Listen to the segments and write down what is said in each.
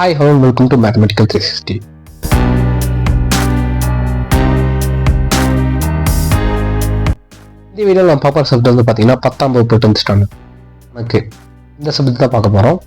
Hi hello welcome to mathematical three sixty இந்த video நம்ம பார்க்குற சப்ஜெக்ட் வந்து பார்த்தீங்கன்னா பத்தாம் வகுப்பு டென்த் ஸ்டாண்டர்ட் எனக்கு இந்த சப்ஜெக்ட் தான் பார்க்க போகிறோம்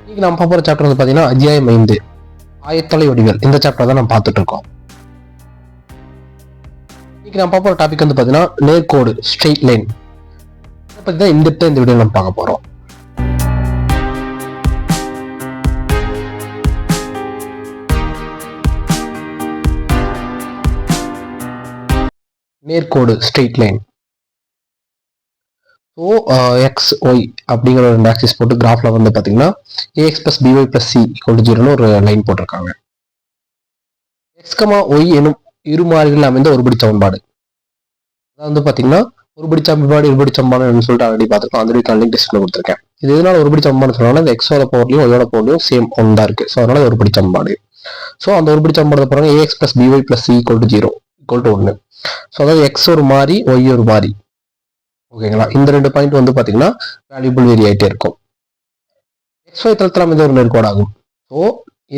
இன்றைக்கி நம்ம பார்க்குற சாப்டர் வந்து பார்த்தீங்கன்னா அத்தியாயம் ஐந்து ஆயத்தொலை வடிவல் இந்த சாப்டர் தான் நம்ம பார்த்துட்டு இருக்கோம். இன்றைக்கி நம்ம பார்க்குற டாபிக் வந்து பார்த்தீங்கன்னா நேர்கோடு ஸ்ட்ரெயிட் லைன் இதை பற்றி தான் இந்த இந்த வீடியோ நம்ம பார்க்க போகிறோம் நேர்கோடு straight line so X Y அப்படிங்கிற ஒரு ரெண்டு ஆக்சிஸ் போட்டு கிராஃபில் வந்து பார்த்தீங்கன்னா ax plus by plus C equal ஜீரோன்னு ஒரு லைன் போட்டிருக்காங்க. எக்ஸ்கமா ஒய் எனும் இரு மாறிகள் அமைந்த ஒருபடி சமன்பாடு. அதாவது வந்து பார்த்தீங்கன்னா ஒருபடி சமன்பாடு இருபடி சமன்பாடுன்னு சொல்லிட்டு ஆல்ரெடி பார்த்துருக்கோம். அந்த ஆல்ரெடி லிங்க் டெஸ்ட்டில் கொடுத்துருக்கேன். இது எதனால ஒருபடி சமன்பாடு சொன்னால் இந்த எக்ஸோட பவர்லையும் ஒய்யோட பவர்லையும் சேம் ஒன் தான் இருக்குது ஸோ அதனால ஒருபடி சமன்பாடு. ஸோ அந்த ஒருபடி சமன்பாடு போகிறாங்க ax plus by plus C equal zero equal to ஒன்று ஸோ அதாவது எக்ஸ் ஒரு மாறி ஒய் ஒரு மாறி. ஓகேங்களா இந்த ரெண்டு பாயிண்ட் வந்து பார்த்தீங்கன்னா வேல்யூபிள் வேரி ஆகிட்டே இருக்கும். எக்ஸ் ஒய் தளத்தில் இது ஒரு நேர்கோடு ஆகும். ஸோ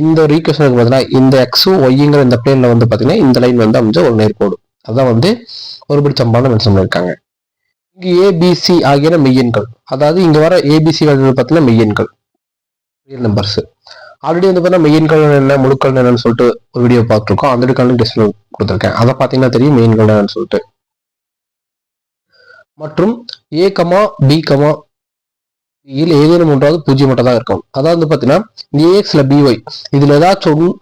இந்த ஒரு ஈக்குவேஷனுக்கு பார்த்தீங்கன்னா இந்த எக்ஸும் ஒய்ங்கிற இந்த பிளேனில் வந்து பார்த்தீங்கன்னா இந்த லைன் வந்து அமைஞ்ச ஒரு நேர்கோடு அதான் வந்து ஒருபடி பிடிச்சம்பான மென்ஷன் பண்ணியிருக்காங்க இங்கு ஏபிசி ஆகியன மெய்யெண்கள். அதாவது இங்கே வர ஏபிசி வேல்யூ பார்த்தீங்கன்னா மெய்யெண்கள். ரியல் நம்பர்ஸ் ஆல்ரெடி வந்து பார்த்தீங்கன்னா மெய்யெண்கள் என்ன முழுக்கள் என்னன்னு சொல்லிட்டு ஒரு வீடியோ பார்த்துருக்கோம். அந்த கலர் டெஸ்ட் கொடுத்துருக்கேன். அதை பார்த்தீங்கன்னா தெரியும் மெயின்கள் என்னன்னு சொல்லிட்டு. மற்றும் ஏ கமா பி கமா பியில் ஏதேனும் ஒன்றாவது பூஜ்ஜியம் மட்டும் தான் இருக்கும். அதாவது வந்து பார்த்தீங்கன்னா இந்த ஏஎக்ஸ்ல பிஒய் இதுல ஏதாச்சும் ஒன்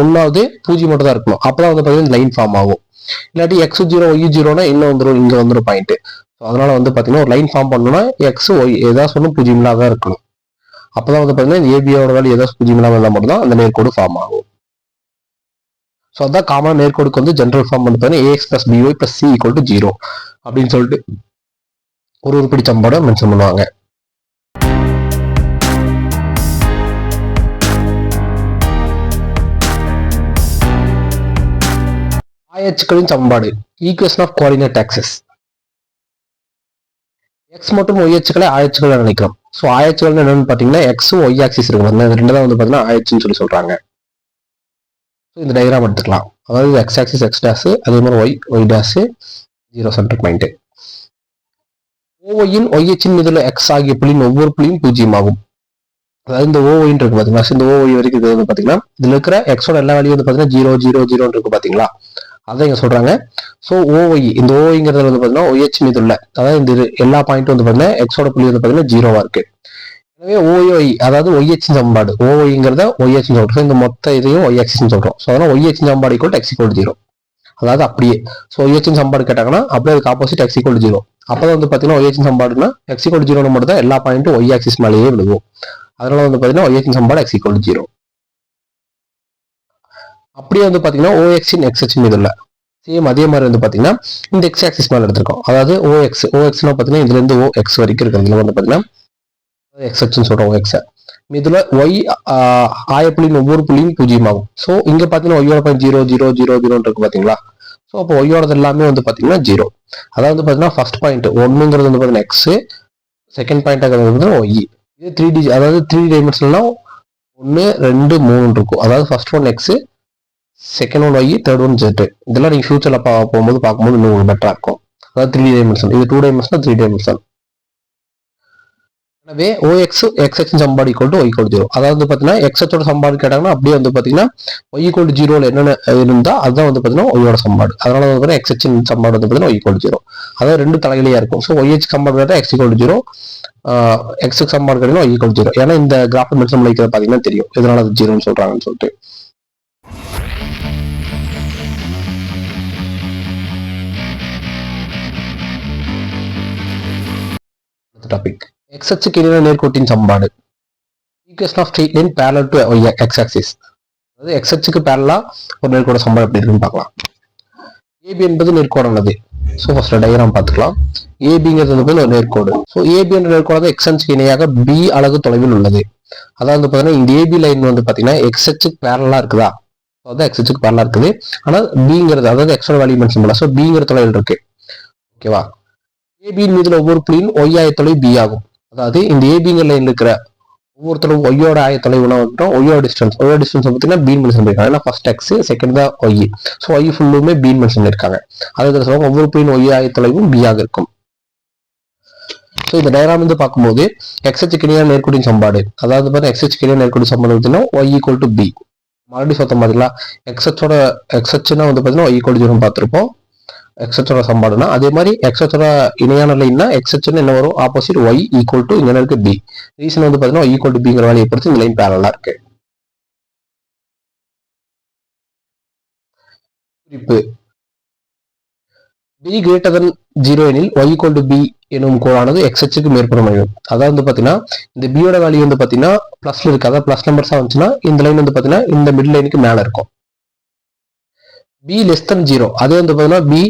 ஒன்றாவது பூஜ்ஜியம் மட்டும் தான் இருக்கணும். அப்பதான் வந்து பார்த்தீங்கன்னா லைன் ஃபார்ம் ஆகும். இல்லாட்டி எக்ஸ் ஜீரோ ஒய் ஜீரோனா இன்னும் வந்துடும் இங்க வந்துடும் பாயிண்ட் ஸோ அதனால வந்து பார்த்தீங்கன்னா ஒரு லைன் ஃபார்ம் பண்ணணும்னா எக்ஸ் ஒய் ஏதாச்சும் ஒன்றும் பூஜ்ஜியம் இல்லாத தான் இருக்கணும். அப்பதான் வந்து பார்த்தீங்கன்னா ஏபியோட வேலை ஏதாவது பூஜ்ஜியம் இல்லாமல் இருந்தால் அந்த நேர்கோடு ஃபார்ம் ஆகும். ஸோ அதான் காமன் நேர்கோடுக்கு வந்து ஜென்ரல் ஃபார்ம் வந்து பார்த்தீங்கன்னா ax plus by plus C equal to zero அப்படின்னு சொல்லிட்டு ஒரு உருப்படி சம்பாடை மென்ஷன் பண்ணுவாங்க. ஆயச்சுக்களின் சமன்பாடு equation of coordinate axes X மற்றும் ஒய் அச்சுக்களை ஆயச்சுக்கள் நினைக்கிறோம். ஸோ ஆயச்சுகள் என்னன்னு பார்த்தீங்கன்னா எக்ஸும் ஒய் ஆக்சிஸ் இருக்கும் இந்த ரெண்டு தான் வந்து பார்த்தீங்கன்னா ஆயச்சுன்னு சொல்லி சொல்றாங்க. ஸோ இந்த டயக்ராம் எடுத்துக்கலாம். அதாவது எக்ஸ் ஆக்சிஸ் எக்ஸ் டேஸு அதே மாதிரி Y Y dash zero center point ஓஒயின் ஒய்ஹெச்சின் மீதுள்ள எக்ஸ் ஆகிய புள்ளியின் ஒவ்வொரு புள்ளியும் பூஜ்ஜியம் ஆகும் அதாவது இந்த ஓஒயின் இருக்கு பார்த்தீங்களா இந்த ஓஒய் வரைக்கும் இது வந்து பார்த்தீங்கன்னா இதுல இருக்கிற எக்ஸோட எல்லா வேலையும் வந்து பார்த்தீங்கன்னா ஜீரோ ஜீரோ ஜீரோன்னு இருக்கு பார்த்தீங்களா அதை இங்கே சொல்கிறாங்க ஸோ ஓஒய் இந்த ஓய்ங்கிறது வந்து பார்த்தீங்கன்னா ஒய்ஹெச் மீது உள்ள. அதாவது இந்த எல்லா பாயிண்ட்டும் வந்து பார்த்தீங்கன்னா எக்ஸோட புள்ளி வந்து பார்த்தீங்கன்னா ஜீரோவாக இருக்குது எனவே ஓஒய் அதாவது ஒய்ஹெச் சம்பாடு ஓஒய்ங்கிறத ஒய்ஹெச் சொல்கிறோம் இந்த மொத்த இதையும் ஒய்எக்ஸ் சொல்கிறோம் ஸோ அதனால் ஒய்ஹெச் சம்பாடு ஈக்குவல் எக்ஸ் ஜீரோ அதாவது அப்படியே. ஸோ ஒய்ஹெச் சம்பாடு கேட்டாங்கன்னா அப்படியே அதுக்கு ஆப்போசிட் எக்ஸ் ஜீரோ அப்போ வந்து பார்த்தீங்கன்னா ஒய்ஹெச் சம்பாடுனா எக்ஸ் ஜீரோன்னு மட்டும் தான் எல்லா பாயிண்ட்டும் ஒய் ஆக்சிஸ் மேலேயே விழுகும். அதனால வந்து பார்த்தீங்கன்னா ஒய்ஹெச் சம்பாடு எக்ஸ் ஜீரோ அப்படியே வந்து பார்த்தீங்கன்னா ஓஎக்ஸின் எக்ஸ்ஹெச் மீது இல்லை சேம் அதே மாதிரி வந்து பார்த்தீங்கன்னா இந்த எக்ஸ் ஆக்சிஸ் மேலே எடுத்திருக்கோம். அதாவது ஓஎக்ஸ் ஓஎக்ஸ்னா பார்த்தீங்கன்னா இதுலேருந்து ஓ எக்ஸ் வரைக்கும் இருக்கிறதுல வந்து பார்த்தீங்கன்னா எக்ஸ்ஹெச்னு சொல்கிறோம் ஓஎக்ஸை இதில் ஒய் ஆய ஆயப்புள்ளியின் ஒவ்வொரு புள்ளியும் பூஜ்ஜியம் ஆகும். ஸோ இங்கே பார்த்தீங்கன்னா ஒய்யோட பாயிண்ட் ஜீரோ ஜீரோ ஜீரோ ஜீரோன்னு இருக்கு பார்த்தீங்களா ஸோ அப்போ ஒய்யோடது எல்லாமே வந்து பார்த்தீங்கன்னா ஜீரோ அதாவது வந்து பார்த்தீங்கன்னா ஃபர்ஸ்ட் பாயிண்ட் ஒன்றுங்கிறது வந்து பார்த்தீங்கன்னா எக்ஸ் செகண்ட் பாயிண்ட்டாக வந்து ஒய் இது த்ரீ டி அதாவது த்ரீ டைமென்ஷன்லாம் ஒன்று ரெண்டு மூணு இருக்கும். அதாவது first one X second one Y third one zed இதெல்லாம் நீங்கள் ஃபியூச்சரில் பா போகும்போது பார்க்கும்போது இன்னும் பெட்டராக இருக்கும். அதாவது த்ரீ டைமென்ஷன் இது டூ டைமென்ஷன் த்ரீ டைமென்ஷன் எனவே ஓஎக்ஸ் எக்ஸ்எக்ஸ் சம்பாடி கொண்டு ஒய் கொண்டு ஜீரோ அதாவது வந்து பார்த்தீங்கன்னா எக்ஸ்எச்சோட சம்பாடு கேட்டாங்கன்னா அப்படியே வந்து பார்த்தீங்கன்னா ஒய் கொண்டு ஜீரோவில் என்னென்ன இருந்தால் அதுதான் வந்து பார்த்தீங்கன்னா ஒய்யோட சம்பாடு. அதனால வந்து பார்த்தீங்கன்னா எக்ஸ்எச்சின் சம்பாடு வந்து பார்த்தீங்கன்னா ஒய் கொண்டு ஜீரோ அதாவது ரெண்டு தலைகளையாக இருக்கும். ஸோ ஒய்ஹெச் சம்பாடு கேட்டால் எக்ஸ் கொண்டு ஜீரோ எக்ஸ்எக்ஸ் சம்பாடு கேட்டாலும் ஒய் கொண்டு ஜீரோ ஏன்னா இந்த கிராஃபிக் மென்ஷன் பண்ணிக்கிறது பார்த்தீங்கன்னா தெரியும். இதனால அது ஜீரோன்னு சொல்கிறாங்கன்னு சொல்லிட்டு. டாபிக் எக்ஸ் அச்சுக்கு நேர்கோட்டின் சமன்பாடு. Equation of straight line parallel to X axis அதாவது எக்ஸ் அச்சுக்கு பேரலா ஒரு நேர்கோட சமன்பாடு எப்படி இருக்குன்னு பார்க்கலாம். ஏபி என்பது நேர்கோடானது. ஸோ ஃபர்ஸ்ட் டயக்ராம் பார்த்துக்கலாம். ஏபிங்கிறது வந்து ஒரு நேர்கோடு. ஸோ ஏபி என்ற நேர்கோடு எக்ஸ்எச்சுக்கு இணையாக பி அழகு தொலைவில் உள்ளது. அதாவது வந்து பார்த்தீங்கன்னா இந்த ஏபி லைன் வந்து பார்த்தீங்கன்னா எக்ஸ்எச்சுக்கு பேரலா இருக்குதா? அதாவது எக்ஸ்எச்சுக்கு பேரலா இருக்குது. ஆனால் பிங்கிறது அதாவது எக்ஸ்ட்ரா வேல்யூ மென்ஷன் ஸோ பிங்கிற தொலைவில் இருக்கு. ஓகேவா ஏபியின் மீதுல ஒவ்வொரு புள்ளியும் ஒய் ஆயத்தொலை பி ஆகும். அதாவது இந்த ஏபிங்கிற லைன் இருக்கிற ஒவ்வொருத்தரும் ஒய்யோட ஆய தொலைவுனா வந்துட்டோம். ஒய்யோட டிஸ்டன்ஸ் ஒய்யோட டிஸ்டன்ஸ் பார்த்தீங்கன்னா பீன் மென்ஷன் பண்ணிருக்காங்க ஏன்னா ஃபர்ஸ்ட் எக்ஸ் செகண்ட் தான் ஒய் ஸோ ஒய் ஃபுல்லுமே பீன் மென்ஷன் பண்ணிருக்காங்க அதுக்கு சொல்லுவாங்க ஒவ்வொரு புள்ளியின் ஒய் ஆயத்தொலைவும் பி ஆக இருக்கும். ஸோ இந்த டயராம் வந்து பார்க்கும்போது எக்ஸ்எச் கிணியா நேர்குடியின் சம்பாடு அதாவது எக்ஸ்எச் எக்ஸ்ஹெச் கிணியா நேர்குடி சம்பாடு பார்த்தீங்கன்னா ஒய் ஈக்குவல் டு பி மறுபடியும் சொத்த பார்த்தீங்களா எக்ஸ்எச்சோட எக்ஸ்எச்னா வந்து பார்த்தீங்கன்னா ஒய் ஈக்குவல் ஜீரோ பார்த்துருப்போம். எக்ஸட்ரா சம்பாடுனா அதே மாதிரி எக்ஸட்ரா இணையான லைன்னா எக்ஸ்ஹெச்னு என்ன வரும்? ஆப்போசிட் ஒய் ஈக்குவல் டு இங்கே இருக்கு? பி ரீசன் வந்து பார்த்தீங்கன்னா ஒய் ஈக்குவல் டு பிங்கிற வேலையை பொறுத்து இந்த லைன் பேரலாக இருக்கு. குறிப்பு. பி கிரேட்டர் தன் ஜீரோ எனில் ஒய் ஈக்குவல் டு பி எனும் கோடானது எக்ஸ்எச்சுக்கு மேற்படும் அமையும் அதாவது வந்து பாத்தீங்கன்னா இந்த பியோட வேல்யூ வந்து பாத்தீங்கன்னா பிளஸ்ல இருக்கு அதாவது பிளஸ் நம்பர்ஸாக வந்துச்சுன்னா இந்த லைன் வந்து பாத்தீங்கன்னா இந்த மிடில் லைனுக்கு மேல இருக்கும். பி லெஸ் தன் ஜீரோ அதே வந்து பாத்தீங்கன்னா பி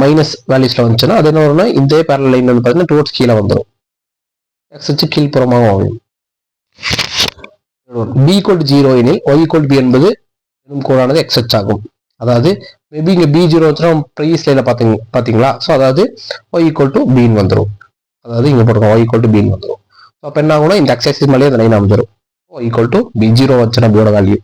மைனஸ் வேல்யூஸ்ல வந்துச்சுன்னா அது என்ன வரும்னா இந்த பேரல் லைன் வந்து பார்த்தீங்கன்னா டுவர்ட்ஸ் கீழே வந்துடும் எக்ஸ் வச்சு கீழ்ப்புறமாக அமையும். பி equal ஜீரோ எனில் ஒய் equal பி என்பது எனும் கோடானது எக்ஸ் அச்சு ஆகும். அதாவது மேபி இங்கே பி ஜீரோ வச்சுனா ப்ரீவியஸ் லைனில் பார்த்தீங்க பார்த்தீங்களா ஸோ அதாவது ஒய் ஈக்குவல் டு பின்னு வந்துடும் அதாவது இங்கே போட்டுருக்கோம் ஒய் ஈக்குவல் டு பின்னு வந்துடும் ஸோ அப்போ என்ன ஆகும்னா இந்த எக்ஸசைஸ் மேலேயே அந்த line அமைஞ்சிடும் Y equal to B zero வச்சுனா பியோட வேல்யூ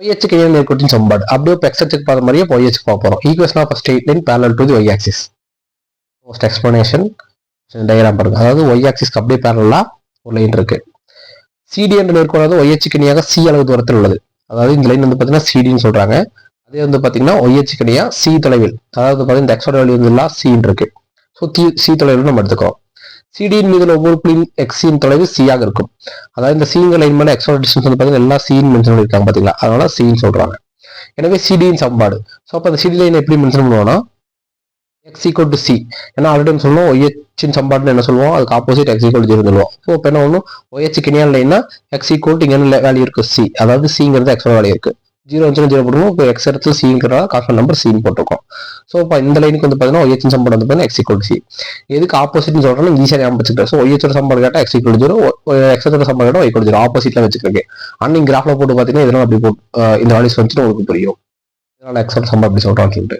ஒய்ஹெச் கிணிய நேர்கோட்டின் சம்பாடு அப்படியே இப்போ எக்ஸச்சுக்கு பார்த்த மாதிரியே ஒய்ஹெச் பார்க்க போகிறோம் equation of straight line parallel to the Y axis most explanation diagram பாருங்க. அதாவது ஒய் ஆக்சிஸ்க்கு அப்படியே பேரலா ஒரு லைன் இருக்கு. சிடி என்ற நேர்கோடானது ஒய்ஹெச் இணையாக சி அளவு தூரத்தில் உள்ளது. அதாவது இந்த லைன் வந்து பார்த்தீங்கன்னா சிடின்னு சொல்கிறாங்க அதே வந்து பார்த்தீங்கன்னா ஒய்ஹெச் இணையாக சி தொலைவில். அதாவது பார்த்தீங்கன்னா இந்த எக்ஸோட வேல்யூ வந்து எல்லாம் சின்னு இருக்கு. ஸோ தி சி தொலைவில் நம்ம எடுத்துக்கிறோம். சிடியின் மீது ஒவ்வொரு புள்ளியின் எக்ஸின் தொலைவு சியாக இருக்கும். அதாவது இந்த சிங்க லைன் மேல எக்ஸ்ட்ரா டிஸ்டன்ஸ் வந்து பார்த்தீங்கன்னா எல்லா சீன் மென்ஷன் பண்ணியிருக்காங்க பார்த்தீங்களா? அதனால சின்னு சொல்றாங்க. எனவே சிடியின் சம்பாடு ஸோ அப்போ அந்த சிடி லைன் எப்படி மென்ஷன் பண்ணுவோம்னா எக்ஸ் ஈக்குவல் டு சி ஏன்னா ஆல்ரெடி சொல்லுவோம் ஒய்ஹெச்சின் சம்பாடுன்னு என்ன சொல்லுவோம்? அதுக்கு ஆப்போசிட் எக்ஸ் ஈக்குவல் ஜீரோ சொல்லுவோம். ஸோ இப்போ என்ன ஒன்றும் ஒய்ஹெச் கிணியான லைன்னா எக்ஸ் ஈக்குவல் இங்கே வேல்யூ இருக்கு சி அதாவது சிங்கிறது எக்ஸோட வேல்யூ இருக்கு. ஜீரோ வந்துச்சுன்னா ஜீரோ போட்டுருவோம் இப்போ எக்ஸ் இடத்துல சிங்கிற காஸ்ட் நம்பர் சீன் போட்டிருக்கோம். ஸோ இப்போ இந்த லைனுக்கு வந்து பார்த்தீங்கன்னா ஒய்ஹெச்சின் சம்பாடு வந்து பார்த்தீங்கன்னா எக்ஸ் ஈக்குவல் சி எதுக்கு ஆப்போசிட்னு சொல்றோம் ஈஸியாக ஞாபகம் வச்சுக்கிறேன் ஸோ ஒய்ஹெச்சோட சம்பளம் கேட்டால் எக்ஸ் ஈக்குவல் ஜீரோ எக்ஸோட சம்பளம் கேட்டால் ஒய் ஜீரோ ஆப்போசிட்டில் வச்சுக்கிறேன் அன்னைக்கு கிராஃபில் போட்டு பார்த்தீங்கன்னா இதெல்லாம் அப்படி போட்டு இந்த வேல்யூஸ் வந்துட்டு உங்களுக்கு புரியும். இதனால் எக்ஸோட சம்பளம் அப்படி சொல்றான்னு சொல்லிட்டு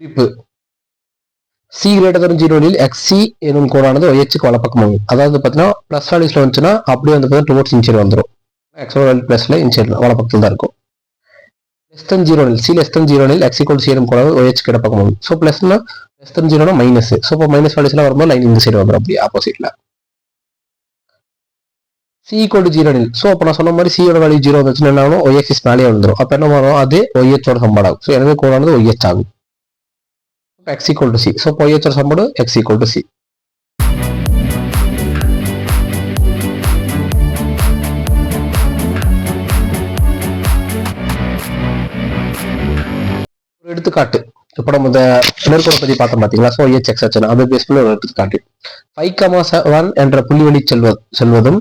குறிப்பு. சி கிரேட்டர் ஜீரோ ஜீரோவில் எக்ஸ் சி எனும் கோடானது ஒய்ஹெச்சுக்கு வலப்பக்கம் அதாவது பார்த்தீங்கன்னா ப்ளஸ் வேல்யூஸ்ல வந்துச்சுன்னா அப்படியே வந்து பார்த்தீங்கன்னா டுவோர்ட்ஸ் இன்ச்சியர் வந்துடும் எக்ஸோட வேல்யூ ப்ளஸ்ல இன்ச்சர் வலப்பக்கத்தில் தான் இருக்கும். லெஸ் தன் ஜீரோனில் சி லெஸ் தன் ஜீரோனில் எக்ஸ் ஈக்குவல் சி எனும் கோடானது ஒய்ஹெச் கிடப்பக்கம் அமையும் ஸோ ப்ளஸ்னா லெஸ் தன் ஜீரோனா மைனஸ் ஸோ இப்போ மைனஸ் வேல்யூஸ்லாம் வரும்போது லைன் இந்த சைடு வந்துடும் அப்படி ஆப்போசிட்ல C equal to zero so அப்போ நான் சொன்ன மாதிரி சியோட வேல்யூ ஜீரோ வந்துச்சுன்னா என்ன ஆகும்? ஒய்எக்ஸிஸ் மேலேயே வந்துடும் அப்போ என்ன வரும்? அது ஒய்ஹெச்சோட சம்பாடாகும். ஸோ எனவே கோடானது ஒய்ஹெச் ஆகும் x equal to c. So, போயச்சோட சம்பாடு x equal to c. எடுத்துக்காட்டு. இப்போ நம்ம இந்த நேர்கோடை பத்தி பார்த்தோம் பாத்தீங்களா? ஸோ ஹெச் எக்ஸ் அது பேஸ் பண்ணி ஒரு எடுத்துக்காட்டு. ஃபைவ் கமா செவன் என்ற புள்ளி வழி செல்வதும்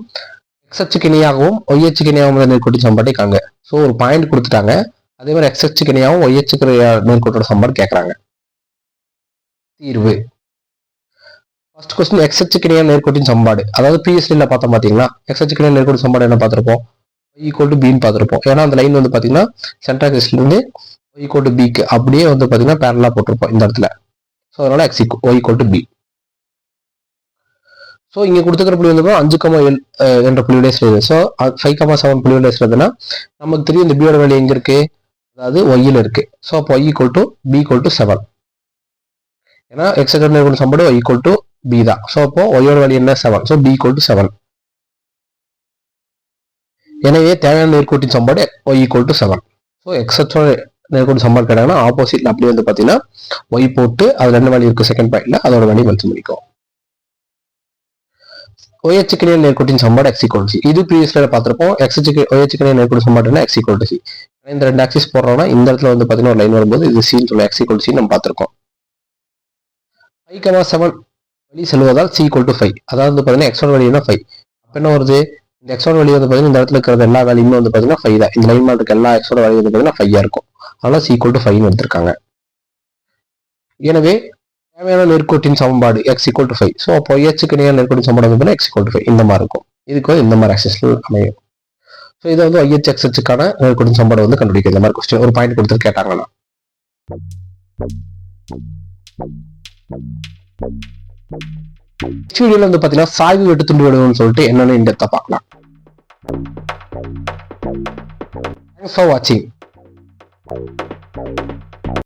எக்ஸ்எச்சுக்கு இணையாகவும் ஒய்எச்சுக்கு இணையாகவும் நேர்கோட்டி சம்பாட்டை காங்க ஸோ ஒரு பாயிண்ட் கொடுத்துட்டாங்க. அதே மாதிரி எக்ஸ்எச்சுக்கு இணையாகவும் ஒய்எச்சுக்கு நேர்கோட்டோட சம்பாடு கேட்கறாங்க தீர்வு. ஃபர்ஸ்ட் கொஸ்டின் எக்ஸ்எச்சுக்கு இணையாக நேர்கோட்டின் சம்பாடு. அதாவது பிஎஸ்டியில் பார்த்தோம் பார்த்தீங்களா எக்ஸ்எச்சுக்கு கிணையா நேர்கோட்டு சம்பாடு என்ன பார்த்துருப்போம்? ஈக்குவல் டு பின்னு பார்த்துருப்போம். ஏன்னா அந்த லைன் வந்து பார்த்தீங்கன்னா சென்ட்ராக்சிஸ்லேருந்து ஈக்குவல் டு பிக்கு அப்படியே வந்து பார்த்தீங்கன்னா பேரலாக போட்டிருப்போம் இந்த இடத்துல. ஸோ அதனால் X Y equal to B so இங்கே கொடுத்துக்கிற புள்ளி வந்து அஞ்சு கமா எல் என்ற புள்ளியோட சேர்ந்து. ஸோ ஃபைவ் கமா செவன் புள்ளியோட சேர்ந்துன்னா நமக்கு தெரியும் இந்த பியோட வேலை எங்கே இருக்கு? அதாவது ஒய்யில் இருக்கு. ஸோ அப்போ Y equal to B equal to seven ஏன்னா எக்ஸ் நேர்கோட்டு ஒய் ஈக்குவல் டு பி தான். ஸோ அப்போ ஒய்யோட வேலை என்ன? Seven so B equal to seven எனவே தேவையான நேர்கோட்டின் சம்பாடு Y equal to seven so எக்ஸோட நேர்கோட்டு சம்பாடு கேட்டாங்கன்னா ஆப்போசிட்ல அப்படி வந்து பார்த்தீங்கன்னா ஒய் போட்டு அது ரெண்டு வேல்யூ இருக்கு செகண்ட் பாயிண்ட்ல அதோட வேல்யூ மென்ஷன் பண்ணிக்கும் ஒய்ஹெச்சுக்கினியன் நேர்கோட்டின் சம்பாடு எக்ஸ் ஈக்குவல் சி இது ப்ரீவியஸ்ல பார்த்திருப்போம். எக்ஸ்ஹெச்சுக்கு ஒய்ஹெச்சுக்கினியன் நேர்கோட்டு சம்பாடுனா எக்ஸ் ஈக்குவல் சி இந்த ரெண்டு ஆக்சிஸ் போடுறோம்னா இந்த இடத்துல வந்து பார்த்தீங்கன்னா ஒரு லைன் வரும்போது இது சின்னு சொல்லுவோம். எக்ஸ் ஈக்குவல் சி நம்ம பார்த்திருக்கோம். ஃபைவ் கமா செவன் வழி செல்வதால் சி ஈக்குவல் டு ஃபைவ் அதாவது வந்து பார்த்தீங்கன்னா ஒன் வேல்யூனா ஃபைவ் அப்போ என்ன வருது? இந்த எக்ஸோட வேல்யூ வந்து பார்த்தீங்கன்னா இந்த இடத்துல இருக்கிற எல்லா வேலையுமே வந்து பார்த்தீங்கன்னா ஃபைவ் தான். இந்த லைன் மேல இருக்க எல்லா எக்ஸோட வேல்யூ வந்து பார்த்தீங்கன்னா ஃபைவ் இருக்கும். அதனால் சி டு ஃபைவ்னு எடுத்திருக்காங்க. எனவே தேவையான நேர்கோட்டின் சமன்பாடு X equal to five so அப்போ எச்சுக்கு நேர் நேர்கோட்டின் சமன்பாடு வந்து எக்ஸ் ஈக்குவல் டு ஃபைவ் இந்த மாதிரி இருக்கும். இதுக்கு வந்து இந்த மாதிரி ஆக்சஸ்ல அமையும். ஸோ இதை வந்து ஒய்ஹெச் எக்ஸ்ஹெச்சுக்கான நேர்கோட்டின் சமன்பாடு வந்து கண்டுபிடிக்கும் இந்த மாதிரி கொஸ்டின் ஒரு பாயிண்ட் கொடுத்து கேட்டாங்கன்னா. வீடியோல வந்து பாத்தீங்கன்னா சாய்வு வெட்டு துண்டு வடிவம்னு சொல்லிட்டு என்னன்னு இந்த பார்க்கலாம். தேங்க்ஸ் ஃபார் வாட்சிங்